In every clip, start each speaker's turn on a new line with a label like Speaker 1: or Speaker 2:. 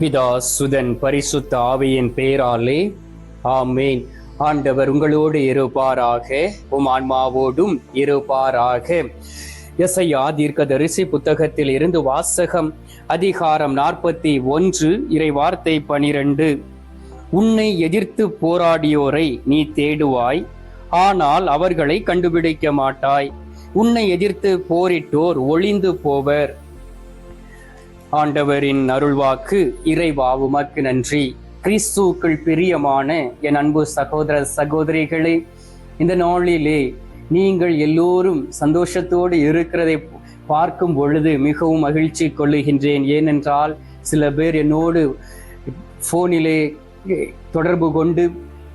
Speaker 1: பிதா சுதன் பரிசுத்த ஆவியின் பெயராலே ஆமேன். ஆண்டவர் உங்களோடு இருப்பாராக உம் ஆன்மாவோடும் இருப்பாராக. எஸ்ஐயா தீர்க்கதரிசி புத்தகத்தில் இருந்து வாசகம் அதிகாரம் நாற்பத்தி ஒன்று இறை வார்த்தை பனிரெண்டு. உன்னை எதிர்த்து போராடியோரை நீ தேடுவாய் ஆனால் அவர்களை கண்டுபிடிக்க மாட்டாய். உன்னை எதிர்த்து போரிட்டோர் ஒளிந்து போவர். ஆண்டவரின் அருள்வாக்கு இறைவா உமக்கு நன்றி. கிறிஸ்துவுக்குள் பிரியமான என் அன்பு சகோதர சகோதரிகளே இந்த நாளிலே நீங்கள் எல்லோரும் சந்தோஷத்தோடு இருக்கிறதை பார்க்கும் பொழுது மிகவும் மகிழ்ச்சி கொள்ளுகின்றேன். ஏனென்றால் சில பேர் என்னோடு ஃபோனிலே தொடர்பு கொண்டு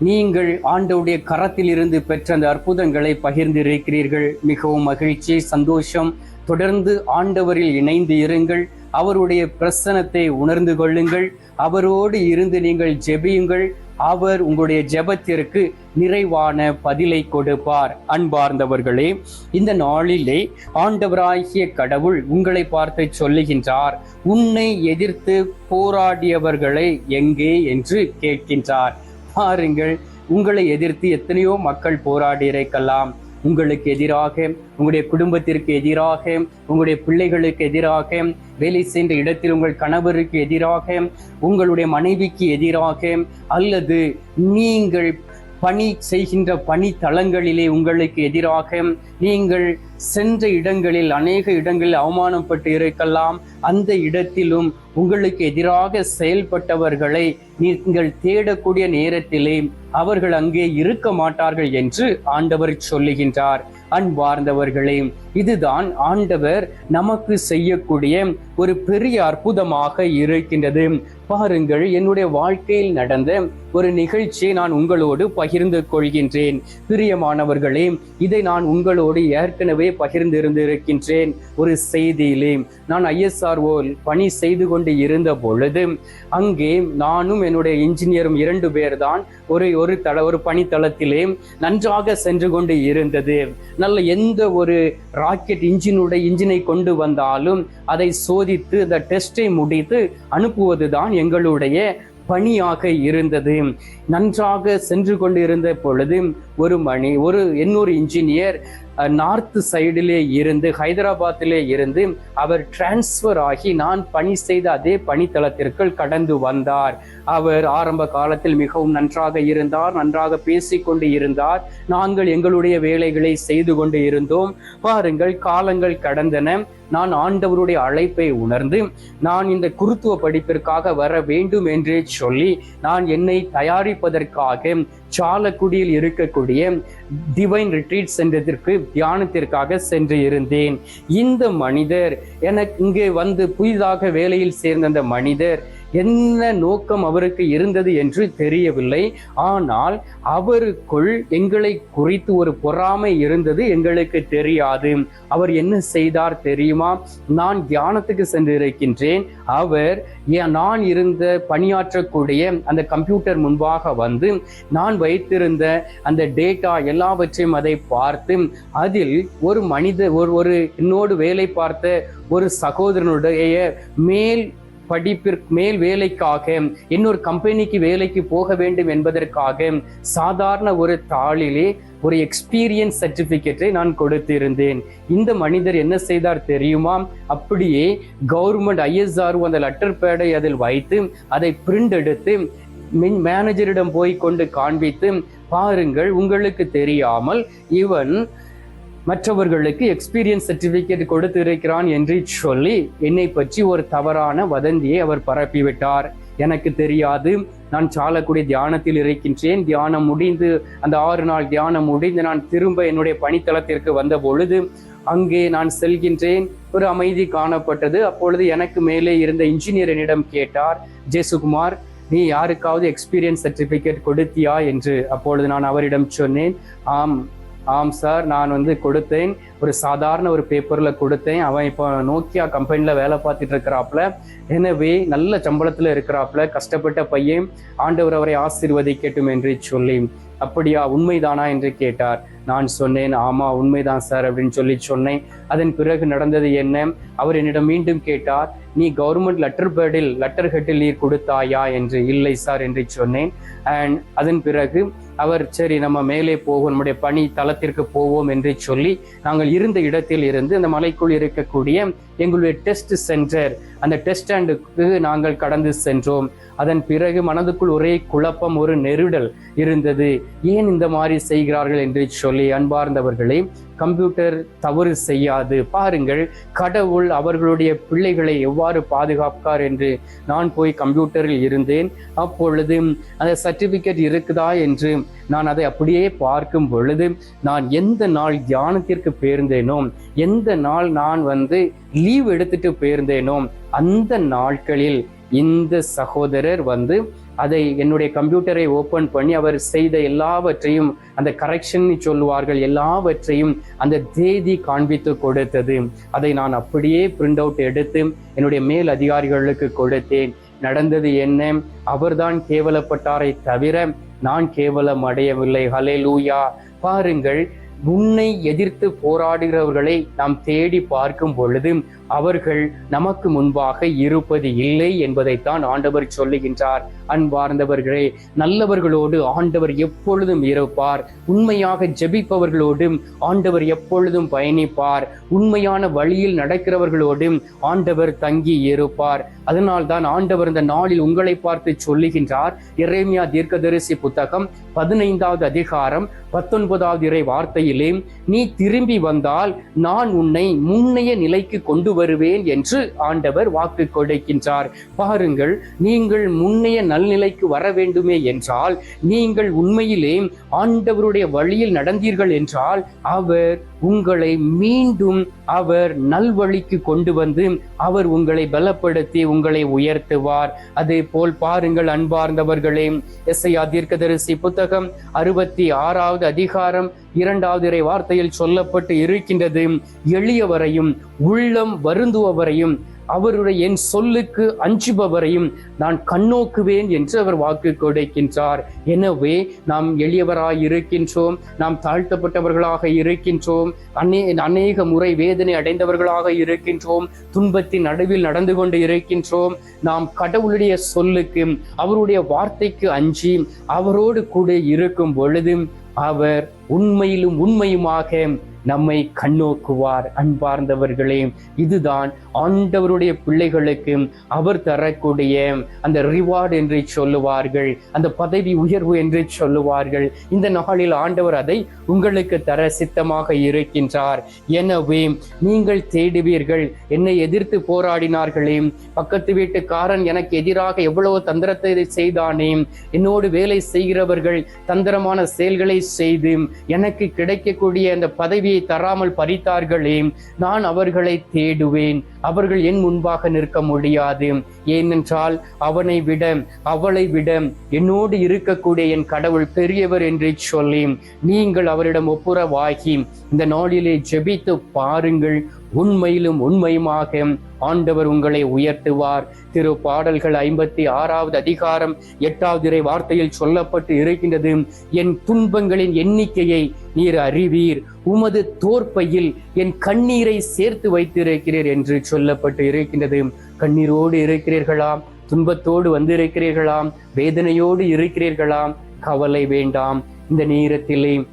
Speaker 1: நீங்கள் ஆண்டவுடைய கரத்திலிருந்து பெற்ற அந்த அற்புதங்களை பகிர்ந்திருக்கிறீர்கள். மிகவும் மகிழ்ச்சி சந்தோஷம். தொடர்ந்து ஆண்டவரில் இணைந்து இருங்கள். அவருடைய பிரசனத்தை உணர்ந்து கொள்ளுங்கள். அவரோடு இருந்து நீங்கள் ஜெபியுங்கள். அவர் உங்களுடைய ஜெபத்திற்கு நிறைவான பதிலை கொடுப்பார். அன்பார்ந்தவர்களே இந்த நாளிலே ஆண்டவராகிய கடவுள் உங்களை பார்த்து சொல்லுகின்றார் உன்னை எதிர்த்து போராடியவர்களை எங்கே? என்று கேட்கின்றார். பாருங்கள் உங்களை எதிர்த்து எத்தனையோ மக்கள் போராடி இருக்கலாம். உங்களுக்கு எதிராக உங்களுடைய குடும்பத்திற்கு எதிராக உங்களுடைய பிள்ளைகளுக்கு எதிராக வேலை சென்ற இடத்தில் உங்கள் கணவருக்கு எதிராக உங்களுடைய மனைவிக்கு எதிராக அல்லது நீங்கள் பணி செய்கின்ற பணி தளங்களிலே உங்களுக்கு எதிராக நீங்கள் சென்ற இடங்களில் அநேக இடங்களில் அவமானப்பட்டு இருக்கலாம். அந்த இடத்திலும் உங்களுக்கு எதிராக செயல்பட்டவர்களை நீங்கள் தேடக்கூடிய நேரத்திலே அவர்கள் அங்கே இருக்க மாட்டார்கள் என்று ஆண்டவர் சொல்லுகின்றார். அன்பார்ந்தவர்களே இதுதான் ஆண்டவர் நமக்கு செய்யக்கூடிய ஒரு பெரிய அற்புதமாக இருக்கின்றது. பாருங்கள் என்னுடைய வாழ்க்கையில் நடந்த ஒரு நிகழ்ச்சியை நான் உங்களோடு பகிர்ந்து கொள்கின்றேன். பிரியமானவர்களே இதை நான் உங்களோடு ஏற்கனவே பகிர்ந்திருந்திருக்கின்றேன். ஒரு செய்தியிலே நான் ஐஎஸ்ஆர்ஓ பணி செய்து கொண்டு இருந்த பொழுது அங்கே நானும் என்னுடைய இன்ஜினியரும் இரண்டு பேர் தான் ஒரு ஒரு தள ஒரு பணித்தளத்திலே நன்றாக சென்று கொண்டு இருந்தது. நல்ல எந்த ஒரு ராக்கெட் இன்ஜினுடைய இன்ஜினை கொண்டு வந்தாலும் அதை சோதித்து அந்த டெஸ்டை முடித்து அனுப்புவதுதான் எங்களுடைய பணியாக இருந்தது. நன்றாக சென்று கொண்டு இருந்த பொழுது ஒரு மணி ஒரு இன்னொரு இன்ஜினியர் நார்த் சைடிலே இருந்து ஹைதராபாத்திலே இருந்து அவர் டிரான்ஸ்ஃபர் ஆகி நான் பணி செய்த அதே பணித்தளத்திற்குள் கடந்து வந்தார். அவர் ஆரம்ப காலத்தில் மிகவும் நன்றாக இருந்தார் நன்றாக பேசிக்கொண்டு இருந்தார். நாங்கள் எங்களுடைய வேலைகளை செய்து கொண்டு இருந்தோம். பாருங்கள் காலங்கள் கடந்தன. நான் ஆண்டவருடைய அழைப்பை உணர்ந்து நான் இந்த குருத்துவ படிப்பிற்காக வர வேண்டும் என்றே சொல்லி நான் என்னை தயாரிப்பதற்காக சாலக்குடியில் இருக்கக்கூடிய டிவைன் ரிட்ரீட் சென்றதற்கு தியானத்திற்காக சென்று இருந்தேன். இந்த மனிதர் எனக்கு இங்கே வந்து புதிதாக வேலையில் சேர்ந்த அந்த மனிதர் என்ன நோக்கம் அவருக்கு இருந்தது என்று தெரியவில்லை. ஆனால் அவருக்குள் எங்களை குறித்து ஒரு பொறாமை இருந்தது எங்களுக்கு தெரியாது. அவர் என்ன செய்தார் தெரியுமா? நான் தியானத்துக்கு சென்றிருக்கின்றேன். அவர் நான் இருந்த பணியாற்றக்கூடிய அந்த கம்ப்யூட்டர் முன்பாக வந்து நான் வைத்திருந்த அந்த டேட்டா எல்லாவற்றையும் அதை பார்த்து அதில் ஒரு மனித ஒரு ஒரு என்னோடு வேலை பார்த்த ஒரு சகோதரனுடைய மேல் படிப்பிற்கு மேல் வேலைக்காக இன்னொரு கம்பெனிக்கு வேலைக்கு போக வேண்டும் என்பதற்காக சாதாரண ஒரு தாளிலே ஒரு எக்ஸ்பீரியன்ஸ் சர்டிபிகேட்டை நான் கொடுத்திருந்தேன். இந்த மனிதர் என்ன செய்தார் தெரியுமா? அப்படியே கவர்மெண்ட் ஐஎஸ்ஆர் அந்த லெட்டர் பேடை அதில் வைத்து அதை பிரிண்ட் எடுத்து மின் மேனேஜரிடம் போய் கொண்டு காண்பித்து பாருங்கள் உங்களுக்கு தெரியாமல் இவன் மற்றவர்களுக்கு எக்ஸ்பீரியன்ஸ் சர்டிபிகேட் கொடுத்திருக்கிறான் என்று சொல்லி என்னை பற்றி ஒரு தவறான வதந்தியை அவர் பரப்பிவிட்டார். எனக்கு தெரியாது. நான் சாலக்கூடிய தியானத்தில் இருக்கின்றேன். தியானம் முடிந்து அந்த ஆறு நாள் தியானம் முடிந்து நான் திரும்ப என்னுடைய பணித்தளத்திற்கு வந்த பொழுது அங்கே நான் செல்கின்றேன். ஒரு அமைதி காணப்பட்டது. அப்பொழுது எனக்கு மேலே இருந்த இன்ஜினியர் என்னிடம் கேட்டார் ஜெயசுகுமார் நீ யாருக்காவது எக்ஸ்பீரியன்ஸ் சர்டிபிகேட் கொடுத்தியா? என்று அப்பொழுது நான் அவரிடம் சொன்னேன் ஆம் ஆம் சார் நான் வந்து கொடுத்தேன். ஒரு சாதாரண ஒரு பேப்பரில் கொடுத்தேன். அவன் இப்போ நோக்கியா கம்பெனியில் வேலை பார்த்துட்டு இருக்கிறாப்புல. எனவே நல்ல சம்பளத்தில் இருக்கிறாப்புல. கஷ்டப்பட்ட பையன். ஆண்டவர் அவரை ஆசீர்வதிக்கட்டும் என்று சொல்லி. அப்படியா உண்மைதானா என்று கேட்டார். நான் சொன்னேன் ஆமா உண்மைதான் சார் அப்படின்னு சொல்லி சொன்னேன். அதன் பிறகு நடந்தது என்ன? அவர் என்னிடம் மீண்டும் கேட்டார் நீ கவர்மெண்ட் லெட்டர் பேடில் லெட்டர் ஹெட்டில் நீர் கொடுத்தாயா? என்று இல்லை சார் என்று சொன்னேன். அண்ட் அதன் பிறகு அவர் சரி நம்ம மேலே போவோம் நம்முடைய பணி தளத்திற்கு போவோம் என்று சொல்லி நாங்கள் இருந்த இடத்தில் இருந்து அந்த மலைக்குள் இருக்கக்கூடிய எங்களுடைய டெஸ்ட் சென்டர் அந்த டெஸ்ட் ஸ்டாண்டுக்கு நாங்கள் கடந்து சென்றோம். அதன் பிறகு மனதுக்குள் ஒரே குழப்பம் ஒரு நெருடல் இருந்தது. ஏன் இந்த மாதிரி செய்கிறார்கள் என்று சொல்லி அன்பார்ந்தவர்களே கம்ப்யூட்டர் தவறு செய்யாது. பாருங்கள் கடவுள் அவர்களுடைய பிள்ளைகளை எவ்வாறு பாதுகாப்பார் என்று நான் போய் கம்ப்யூட்டரில் இருந்தேன். அப்பொழுது அந்த சர்டிபிகேட் இருக்குதா என்று நான் அதை அப்படியே பார்க்கும் பொழுது நான் எந்த நாள் தியானத்திற்கு போயிருந்தேனோ எந்த நாள் நான் வந்து லீவ் எடுத்துட்டு போயிருந்தேனோ அந்த நாட்களில் இந்த சகோதரர் வந்து அதை என்னுடைய கம்ப்யூட்டரை ஓபன் பண்ணி அவர் செய்த எல்லாவற்றையும் அந்த கரெக்ஷன் சொல்லுவார்கள் எல்லாவற்றையும் அந்த தேதி காண்பித்து கொடுத்தது. அதை நான் அப்படியே பிரிண்ட் அவுட் எடுத்து என்னுடைய மேல் அதிகாரிகளுக்கு கொடுத்தேன். நடந்தது என்ன? அவர்தான் கேவலப்பட்டாரை தவிர நான் கேவலம் அடையவில்லை. ஹலே லூயா பாருங்கள் உன்னை எதிர்த்து போராடுகிறவர்களை நாம் தேடி பார்க்கும் பொழுது அவர்கள் நமக்கு முன்பாக இருப்பது இல்லை என்பதைத்தான் ஆண்டவர் சொல்லுகின்றார். அன்பார்ந்தவர்களே நல்லவர்களோடு ஆண்டவர் எப்பொழுதும் இருப்பார். உண்மையாக ஜெபிப்பவர்களோடு ஆண்டவர் எப்பொழுதும் பயணிப்பார். உண்மையான வழியில் நடக்கிறவர்களோடு ஆண்டவர் தங்கி இருப்பார். அதனால் தான் ஆண்டவர் இந்த நாளில் உங்களை பார்த்து சொல்லுகின்றார். இறைமையா தீர்க்கதரிசி புத்தகம் பதினைந்தாவது அதிகாரம் பத்தொன்பதாவது இறை வார்த்தையிலே நீ திரும்பி வந்தால் நான் உன்னை முன்னைய நிலைக்கு கொண்டு வருவேன் என்று ஆண்டவர் வாக்கு கொடுக்கின்றார். பாருங்கள் நீங்கள் முன்னைய நல்நிலைக்கு வர வேண்டுமே என்றால் நீங்கள் உண்மையிலே ஆண்டவருடைய வழியில் நடந்தீர்கள் என்றால் அவர் உங்களை மீண்டும் அவர் நல்வழிக்கு கொண்டு வந்து அவர் உங்களை பலப்படுத்தி உங்களை உயர்த்துவார். அதே போல் பாருங்கள் அன்பார்ந்தவர்களே எஸ்ஐயா தீர்க்கதரிசி புத்தகம் அறுபத்தி ஆறாவது அதிகாரம் இரண்டாவது இறை வார்த்தையில் சொல்லப்பட்டு இருக்கின்றது. எளியவரையும் உள்ளம் வருந்துவவரையும் அவருடைய என் சொல்லுக்கு அஞ்சுபவரையும் நான் கண்ணோக்குவேன் என்று அவர் வாக்கு கொடுக்கின்றார். எனவே நாம் எளியவராய் இருக்கின்றோம் நாம் தாழ்த்தப்பட்டவர்களாக இருக்கின்றோம் அநே அநேக முறை வேதனை அடைந்தவர்களாக இருக்கின்றோம் துன்பத்தின் நடுவில் நடந்து கொண்டு இருக்கின்றோம் நாம் கடவுளுடைய சொல்லுக்கு அவருடைய வார்த்தைக்கு அஞ்சி அவரோடு கூட இருக்கும் பொழுது அவர் உண்மையிலும் உண்மையுமாக நம்மை கண்ணோக்குவார் அன்பார்ந்தவர்களே. இதுதான் ஆண்டவருடைய பிள்ளைகளுக்கு அவர் தரக்கூடிய அந்த ரிவார்டு என்று சொல்லுவார்கள் அந்த பதவி உயர்வு என்று சொல்லுவார்கள். இந்த நாளில் ஆண்டவர் அதை உங்களுக்கு தர சித்தமாக இருக்கின்றார். எனவே நீங்கள் தேடுவீர்கள் என்னை எதிர்த்து போராடினார்களே. பக்கத்து வீட்டுக்காரன் எனக்கு எதிராக எவ்வளவு தந்திரத்தை செய்தானே. என்னோடு வேலை செய்கிறவர்கள் தந்திரமான செயல்களை செய்து எனக்கு கிடைக்கக்கூடிய அந்த பதவியை தராமல் பறித்தார்களே நான் அவர்களை தேடுவேன். அவர்கள் என் முன்பாக நிற்க முடியாது. ஏனென்றால் அவனை விட அவளை விட என்னோடு இருக்கக்கூடிய என் கடவுள் பெரியவர் என்று சொல்லி நீங்கள் அவரிடம் ஒப்புரவாகி இந்த நாளிலே ஜெபித்து பாருங்கள். உண்மையிலும் உண்மையுமாக ஆண்டவர் உங்களை உயர்த்துவார். திரு பாடல்கள் ஐம்பத்தி ஆறாவது அதிகாரம் எட்டாவது இறை வார்த்தையில் சொல்லப்பட்டு இருக்கின்றது. என் துன்பங்களின் எண்ணிக்கையை நீர் அறிவீர். உமது தோற்பையில் என் கண்ணீரை சேர்த்து வைத்திருக்கிறீர் என்று சொல்லப்பட்டு இருக்கின்றது. கண்ணீரோடு இருக்கிறீர்களாம் துன்பத்தோடு வந்திருக்கிறீர்களாம் வேதனையோடு இருக்கிறீர்களாம். கவலை வேண்டாம். இந்த நேரத்திலே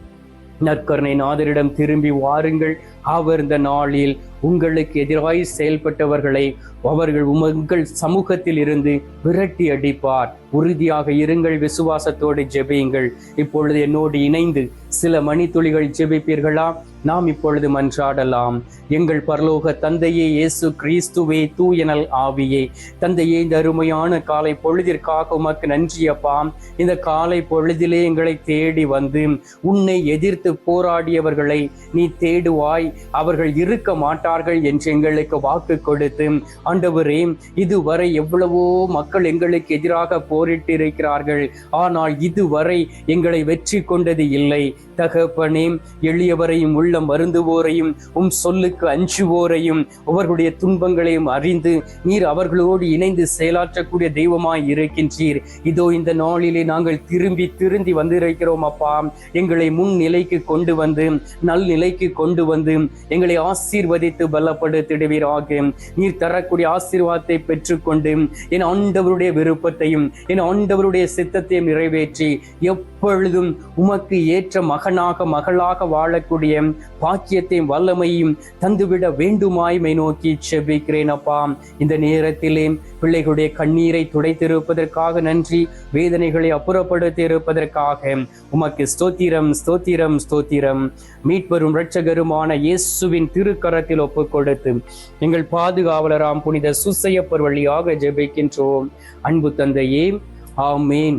Speaker 1: நற்கருணை நாதரிடம் திரும்பி வாருங்கள். அவர் இந்த நாளில் உங்களுக்கு எதிராய் செயல்பட்டவர்களை அவர்கள் உங்கள் சமூகத்தில் இருந்து விரட்டி அடிப்பார். உறுதியாக இருங்கள் விசுவாசத்தோடு ஜெபியுங்கள். இப்பொழுது என்னோடு இணைந்து சில மணித்துளிகள் ஜெபிப்பீர்களா? நாம் இப்பொழுது மன்றாடலாம். எங்கள் பரலோக தந்தையே இயேசு கிறிஸ்துவே தூயனல் ஆவியே. தந்தையே இந்த அருமையான காலை பொழுதிற்காக உமக்கு நன்றியப்பா இந்த காலை பொழுதிலே எங்களை தேடி வந்து உன்னை எதிர்த்து போராடியவர்களை நீ தேடுவாய். அவர்கள் இருக்க மாட்டார்கள் என்று எங்களுக்கு வாக்கு கொடுத்து ஆண்டவரே இதுவரை எவ்வளவோ மக்கள் எங்களுக்கு எதிராக போரிட்டு இருக்கிறார்கள். ஆனால் இதுவரை எங்களை வெற்றி கொண்டது இல்லை. தகப்பனே எளியவரையும் உள்ளம் வருந்துவோரையும் உம் சொல்லுக்கு அஞ்சுவோரையும் அவர்களுடைய துன்பங்களையும் அறிந்து நீர் அவர்களோடு இணைந்து செயலாற்றக்கூடிய தெய்வமாய் இருக்கின்றீர். இதோ இந்த நாளிலே நாங்கள் திரும்பி திருந்தி வந்திருக்கிறோம் அப்பா. எங்களை முன் நிலைக்கு கொண்டு வந்து நல் நிலைக்கு கொண்டு வந்து எங்களை ஆசீர்வதித்து பலப்படுத்திடுவீராக. நீர் தரக்கூடிய ஆசீர்வாதத்தை பெற்றுக்கொண்டு என் ஆண்டவருடைய விருப்பத்தையும் என் ஆண்டவருடைய சித்தத்தையும் நிறைவேற்றி எப்பொழுதும் உமக்கு ஏற்ற மகனாக மகளாக வாழக்கூடிய பாக்கியத்தையும் வல்லமையும் தந்துவிட வேண்டுமாய் மை நோக்கி செபிக்கிறேன் அப்பா. இந்த நேரத்திலே பிள்ளைகளுடைய கண்ணீரை துடைத்திருப்பதற்காக நன்றி வேதனைகளை அப்புறப்படுத்தி இருப்பதற்காக உமக்கு ஸ்தோத்திரம் ஸ்தோத்திரம் ஸ்தோத்திரம். மீட்பெரும் இரட்சகருமான இயேசுவின் திருக்கரத்தில் ஒப்புக் கொடுத்து எங்கள் பாதுகாவலராம் புனித சுசையப்பர் வழியாக ஜெபிக்கின்றோம். அன்பு தந்தையே ஆமேன்.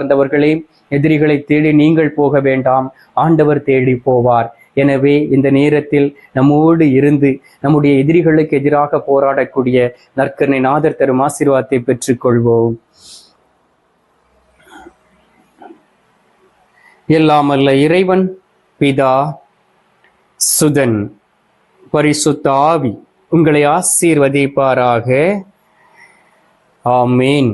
Speaker 1: அன்பார்ந்தவர்களே எதிரிகளை தேடி நீங்கள் போக வேண்டாம். ஆண்டவர் தேடி போவார். எனவே இந்த நேரத்தில் நம்மோடு இருந்து நம்முடைய எதிரிகளுக்கு எதிராக போராடக்கூடிய நற்கரணை நாதர் தரும் ஆசீர்வாதத்தை பெற்றுக்கொள்வோம். எல்லாமல்ல இறைவன் பிதா சுதன் பரிசுத்த ஆவி உங்களை ஆசீர்வதிப்பாராக. ஆமேன்.